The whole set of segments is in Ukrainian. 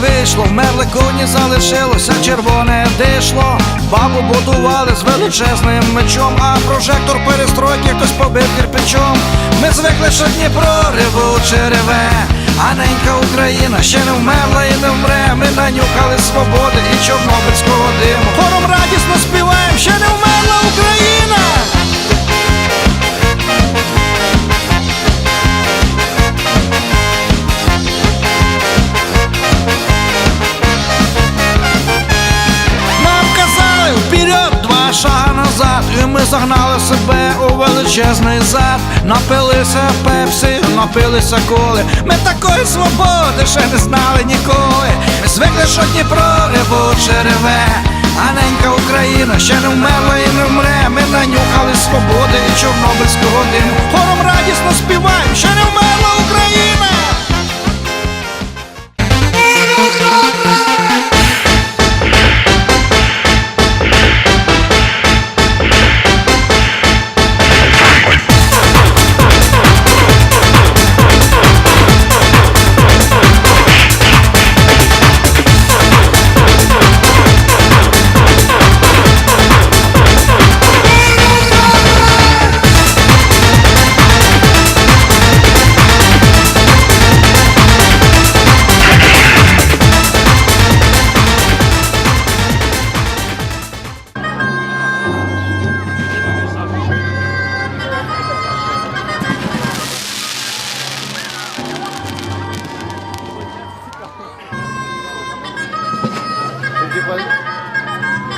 вийшло, вмерли коні, залишилося червоне дишло. Бабу будували з величезним мечом, а прожектор перестройки хтось побив кирпичом. Ми звикли, що Дніпро ревуче череве, а ненька Україна ще не вмерла і не вмре. Ми нанюхали свободи і чорнобильського диму. Загнали себе у величезний зад. Напилися пепсі, напилися коли. Ми такої свободи ще не знали ніколи. Ми звикли, що Дніпро ревуче реве. А ненька Україна ще не вмерла і не вмре. Ми нанюхали свободи і чорнобильського диму. Хором радісно співаємо, ще не вмерла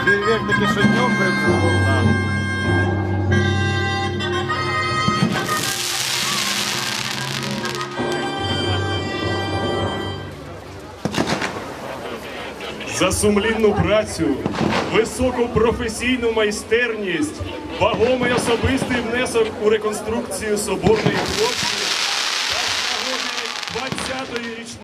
фейерверк таки, що днем вибухав. за сумлінну працю, високу професійну майстерність, вагомий особистий внесок у реконструкцію соборної площі та 20-ї